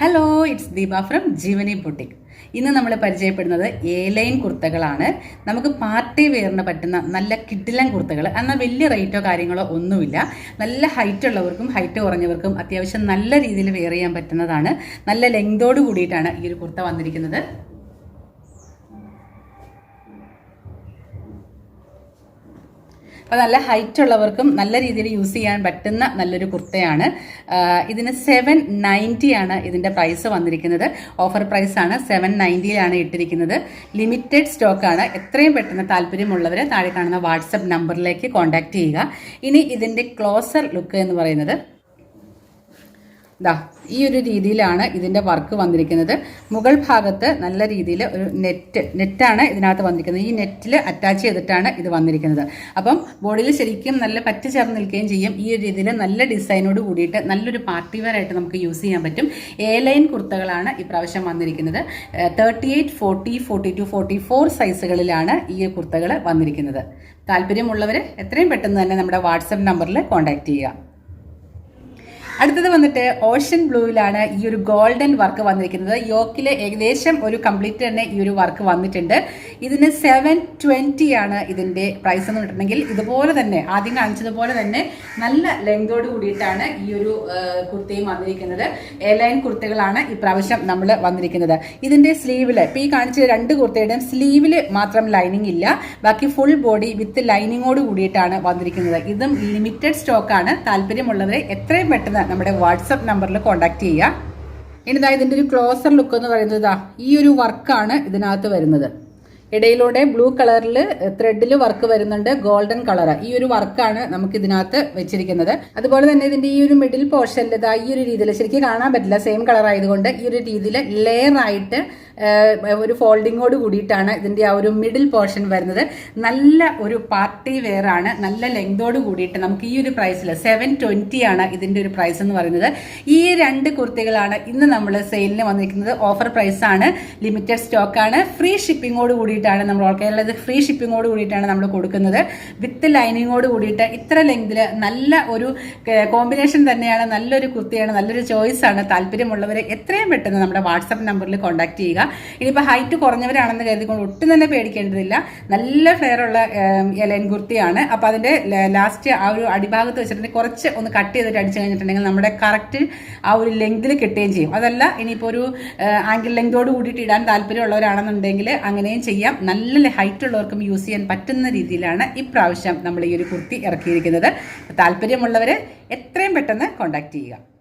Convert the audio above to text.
Hello it's Deepa from Jeevani boutique ഇന്ന് നമ്മൾ പരിചയപ്പെടുന്നത് എ ലൈൻ കുർത്തകളാണ്. നമുക്ക് പാർട്ടി വെയറിന് പറ്റുന്ന നല്ല കിഡിലൻ കുർത്തകൾ എന്നാൽ വലിയ റേറ്റോ കാര്യങ്ങളോ ഒന്നുമില്ല. നല്ല ഹൈറ്റ് ഉള്ളവർക്കും ഹൈറ്റ് കുറഞ്ഞവർക്കും അത്യാവശ്യം നല്ല രീതിയിൽ വെയർ ചെയ്യാൻ പറ്റുന്നതാണ്. നല്ല ലെങ്തോട് കൂടിയിട്ടാണ് ഈ ഒരു കുർത്ത വന്നിരിക്കുന്നത്. അപ്പോൾ നല്ല ഹൈറ്റ് ഉള്ളവർക്കും നല്ല രീതിയിൽ യൂസ് ചെയ്യാൻ പറ്റുന്ന നല്ലൊരു കുർത്തയാണ്. ഇതിന് സെവൻ ആണ് ഇതിന്റെ പ്രൈസ് വന്നിരിക്കുന്നത്. ഓഫർ പ്രൈസ് ആണ് സെവൻ നയന്റിയിലാണ് ഇട്ടിരിക്കുന്നത്. ലിമിറ്റഡ് സ്റ്റോക്കാണ് എത്രയും പെട്ടെന്ന് താല്പര്യമുള്ളവർ താഴെ കാണുന്ന വാട്സപ്പ് നമ്പറിലേക്ക് കോൺടാക്ട് ചെയ്യുക. ഇനി ഇതിന്റെ ക്ലോസർ ലുക്ക് എന്ന് പറയുന്നത് ദാ ഈ ഒരു രീതിയിലാണ് ഇതിന്റെ വർക്ക് വന്നിരിക്കുന്നത്. മുകൾ ഭാഗത്ത് നല്ല രീതിയിൽ ഒരു നെറ്റ് നെറ്റാണ് ഇതിനകത്ത് വന്നിരിക്കുന്നത്. ഈ നെറ്റിൽ അറ്റാച്ച് ചെയ്തിട്ടാണ് ഇത് വന്നിരിക്കുന്നത്. അപ്പം ബോഡിയിൽ ശരിക്കും നല്ല പറ്റി ചേർന്ന് നിൽക്കുകയും ചെയ്യും. ഈ ഒരു രീതിയിൽ നല്ല ഡിസൈനോട് കൂടിയിട്ട് നല്ലൊരു പാർട്ടി വെയർ ആയിട്ട് നമുക്ക് യൂസ് ചെയ്യാൻ പറ്റും. എ ലൈൻ കുർത്തകളാണ് ഇപ്രാവശ്യം വന്നിരിക്കുന്നത്. Thirty eight forty forty two forty four സൈസുകളിലാണ് ഈ കുർത്തകൾ വന്നിരിക്കുന്നത്. താല്പര്യമുള്ളവർ എത്രയും പെട്ടെന്ന് തന്നെ നമ്മുടെ വാട്സപ്പ് നമ്പറിൽ കോൺടാക്റ്റ് ചെയ്യുക. അടുത്തത് വന്നിട്ട് ഓഷ്യൻ ബ്ലൂവിലാണ് ഈ ഒരു ഗോൾഡൻ വർക്ക് വന്നിരിക്കുന്നത്. യോക്കിൽ ഏകദേശം ഒരു കംപ്ലീറ്റ് തന്നെ ഈ ഒരു വർക്ക് വന്നിട്ടുണ്ട്. ഇതിന് സെവൻ ട്വന്റി ആണ് ഇതിന്റെ പ്രൈസ് എന്ന് പറഞ്ഞിട്ടുണ്ടെങ്കിൽ ഇതുപോലെ തന്നെ ആദ്യം കാണിച്ചതുപോലെ തന്നെ നല്ല ലെങ്തോട് കൂടിയിട്ടാണ് ഈ ഒരു കുർത്തയും വന്നിരിക്കുന്നത്. എയർലൈൻ കുർത്തകളാണ് ഇപ്രാവശ്യം നമ്മൾ വന്നിരിക്കുന്നത്. ഇതിന്റെ സ്ലീവിൽ ഇപ്പോൾ ഈ കാണിച്ച രണ്ട് കുർത്തയുടെയും സ്ലീവിൽ മാത്രം ലൈനിങ് ഇല്ല. ബാക്കി ഫുൾ ബോഡി വിത്ത് ലൈനിങ്ങോട് കൂടിയിട്ടാണ് വന്നിരിക്കുന്നത്. ഇതും ലിമിറ്റഡ് സ്റ്റോക്കാണ് താല്പര്യമുള്ളവരെ എത്രയും പെട്ടെന്ന് നമ്മുടെ വാട്സപ്പ് നമ്പറിൽ കോൺടാക്ട് ചെയ്യുക. ഇനി ഇതാ ഇതിന്റെ ഒരു ക്ലോസർ ലുക്ക് എന്ന് പറയുന്നത് ഈ ഒരു വർക്കാണ് ഇതിനകത്ത് വരുന്നത്. ഇടയിലൂടെ ബ്ലൂ കളറിൽ ത്രെഡിൽ വർക്ക് വരുന്നുണ്ട് ഗോൾഡൻ കളർ ഈ ഒരു വർക്കാണ് നമുക്ക് ഇതിനകത്ത് വെച്ചിരിക്കുന്നത്. അതുപോലെ തന്നെ ഇതിന്റെ ഈ ഒരു മിഡിൽ പോർഷനിൽ ഇതാ ഈ ഒരു രീതിയിൽ ശരിക്കും കാണാൻ പറ്റില്ല. സെയിം കളർ ആയതുകൊണ്ട് ഈ ഒരു രീതിയിൽ ലെയർ ആയിട്ട് ഒരു ഫോൾഡിങ്ങോട് കൂടിയിട്ടാണ് ഇതിന്റെ ആ ഒരു മിഡിൽ പോർഷൻ വരുന്നത്. നല്ല ഒരു പാർട്ടി വെയർ ആണ്. നല്ല ലെങ്തോട് കൂടിയിട്ട് നമുക്ക് ഈ ഒരു പ്രൈസിൽ സെവൻ ട്വന്റി ആണ് ഇതിന്റെ ഒരു പ്രൈസ് എന്ന് പറയുന്നത്. ഈ രണ്ട് കുർത്തികളാണ് ഇന്ന് നമ്മൾ സെയിലിന് വന്നിരിക്കുന്നത്. ഓഫർ പ്രൈസാണ് ലിമിറ്റഡ് സ്റ്റോക്കാണ് ഫ്രീ ഷിപ്പിങ്ങോട് കൂടിയിട്ടാണ് നമ്മൾ ഓൾ കേരളത്തിൽ ഫ്രീ ഷിപ്പിങ്ങോട് കൂടിയിട്ടാണ് നമ്മൾ കൊടുക്കുന്നത്. വിത്ത് ലൈനിങ്ങോട് കൂടിയിട്ട് ഇത്ര ലെങ്തിൽ നല്ല ഒരു കോമ്പിനേഷൻ തന്നെയാണ് നല്ലൊരു കുർത്തിയാണ് നല്ലൊരു ചോയ്സ് ആണ് താല്പര്യമുള്ളവരെ എത്രയും പെട്ടെന്ന് നമ്മുടെ വാട്സപ്പ് നമ്പറിൽ കോൺടാക്ട് ചെയ്യുക. ഇനിയിപ്പോൾ ഹൈറ്റ് കുറഞ്ഞവരാണെന്ന് കരുതിക്കൊണ്ട് ഒട്ടും തന്നെ പേടിക്കേണ്ടതില്ല. നല്ല ഫ്ലെയർ ഉള്ള എലൈൻ കുർത്തിയാണ്. അപ്പോൾ അതിന്റെ ലാസ്റ്റ് ആ ഒരു അടിഭാഗത്ത് വെച്ചിട്ടുണ്ടെങ്കിൽ കുറച്ച് ഒന്ന് കട്ട് ചെയ്തിട്ട് അടിച്ചു കഴിഞ്ഞിട്ടുണ്ടെങ്കിൽ നമ്മുടെ കറക്റ്റ് ആ ഒരു ലെങ്തിൽ കിട്ടുകയും ചെയ്യും. അതല്ല ഇനിയിപ്പോൾ ഒരു ആംഗിൾ ലെങ്തോട് കൂടിയിട്ട് ഇടാൻ താല്പര്യമുള്ളവരാണെന്നുണ്ടെങ്കിൽ അങ്ങനെയും ചെയ്യാം. നല്ല ഹൈറ്റ് ഉള്ളവർക്കും യൂസ് ചെയ്യാൻ പറ്റുന്ന രീതിയിലാണ് ഇപ്രാവശ്യം നമ്മൾ ഈ ഒരു കുർത്തി ഇറക്കിയിരിക്കുന്നത്. താല്പര്യമുള്ളവർ എത്രയും പെട്ടെന്ന് കോൺടാക്ട് ചെയ്യുക.